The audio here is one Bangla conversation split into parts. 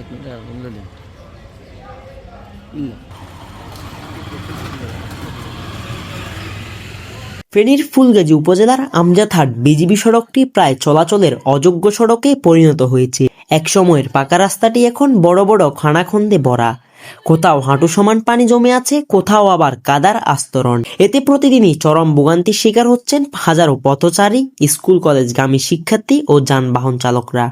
এক মিনিট ফেনীর ফুলগাজী উপজেলার আমজাদহাট বিজিবি সড়কটি প্রায় চলাচলের অযোগ্য সড়কে পরিণত হয়েছে। এক সময়ের পাকা রাস্তাটি এখন বড় বড় খানাখন্দে ভরা। কোথাও হাঁটু সমান পানি জমে আছে, কোথাও আবার কাদার আস্তরণ। এতে প্রতিদিনই চরম ভোগান্তির শিকার হচ্ছেন হাজারো পথচারী, স্কুল কলেজগামী শিক্ষার্থী ও যানবাহন চালকরা।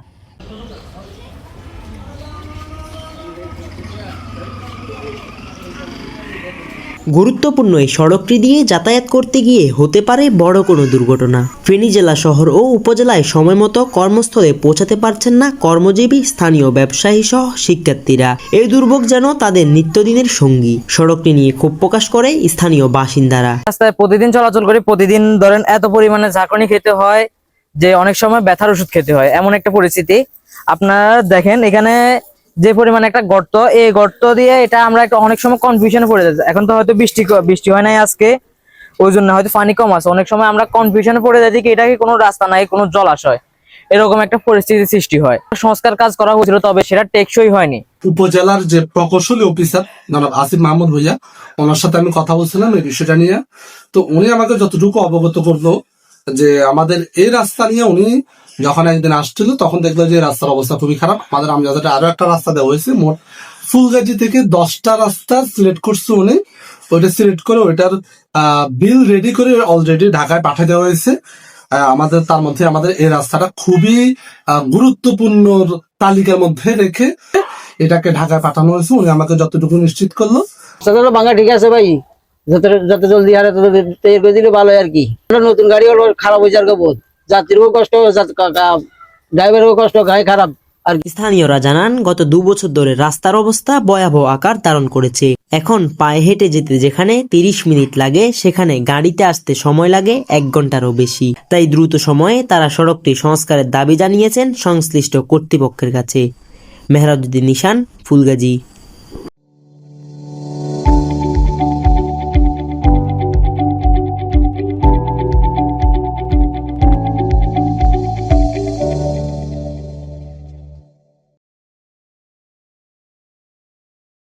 গুরুত্বপূর্ণ এই সড়কটি দিয়ে যাতায়াত করতে গিয়ে হতে পারে বড় কোনো দুর্ঘটনা। ফেনী জেলা শহর ও উপজেলায় সময়মতো কর্মস্থলে পৌঁছাতে পারছেন না কর্মজীবী স্থানীয় ব্যবসায়ী সহ শিক্ষার্থীরা। এই দুর্ভোগ যেন তাদের নিত্যদিনের সঙ্গী। সড়কটি নিয়ে ক্ষোভ প্রকাশ করে স্থানীয় বাসিন্দারা। রাস্তায় প্রতিদিন চলাচল করে প্রতিদিন ধরেন এত পরিমাণে ঝাঁকুনি খেতে হয় যে অনেক সময় ব্যথার ওষুধ খেতে হয়। এমন একটা পরিস্থিতি। আপনারা দেখেন এখানে যে পরিমাণে একটা গর্ত, এই গর্ত দিয়ে এটা আমরা একটা অনেক সময় কনফিউশনে পড়ে যাচ্ছি এখন তো হয়তো বৃষ্টি বৃষ্টি হয় নাই আজকে, ওই জন্য হয়তো পানি কম আছে। অনেক সময় আমরা কনফিউশনে পড়ে যাচ্ছি কি এটা কি কোনো রাস্তা নাই, কোনো জলাশয়? এরকম একটা পরিস্থিতি সৃষ্টি হয়। সংস্কার কাজ করা হয়েছিল, তবে সেটা টেকসই হয়নি। উপজেলার যে প্রকৌশলী অফিসার জনাব আসিফ মাহমুদ ভুইয়া, ওনার সাথে আমি কথা বলছিলাম এই বিষয়টা নিয়ে। তো উনি আমাকে যতটুকু অবগত করল, যে আমাদের এই রাস্তা নিয়ে উনি যখন একদিন আসছিল তখন দেখল যে রাস্তার অবস্থা খুবই খারাপ আমাদের আমজাদাতে আরও একটা রাস্তা দেওয়া হয়েছে মোট ফুলগাজী থেকে দশটা রাস্তা সিলেক্ট করছে উনি ওইটা সিলেক্ট করে ওইটার বিল রেডি করে অলরেডি ঢাকায় পাঠিয়ে দেওয়া হয়েছে আমাদের তার মধ্যে আমাদের এই রাস্তাটা খুবই গুরুত্বপূর্ণ তালিকার মধ্যে রেখে এটাকে ঢাকায় পাঠানো হয়েছে উনি আমাকে যতটুকু নিশ্চিত করল ভাঙা ঠিক আছে ভাই যত যত জলদি হারে তত করে দিলে ভালো হয় আর কি নতুন গাড়ি হলো খারাপ হয়েছে আর বহুত যাত্রীরও কষ্ট ড্রাইভারেরও কষ্ট গাড়ি খারাপ। আর স্থানীয়রা জানান, গত দু বছর ধরে রাস্তার অবস্থা ভয়াবহ আকার ধারণ করেছে। এখন পায়ে হেঁটে যেতে যেখানে তিরিশ মিনিট লাগে, সেখানে গাড়িতে আসতে সময় লাগে এক ঘন্টারও বেশি। তাই দ্রুত সময়ে তারা সড়কটি সংস্কারের দাবি জানিয়েছেন সংশ্লিষ্ট কর্তৃপক্ষের কাছে। মেহরাজুদ্দিন নিশান, ফুলগাজী।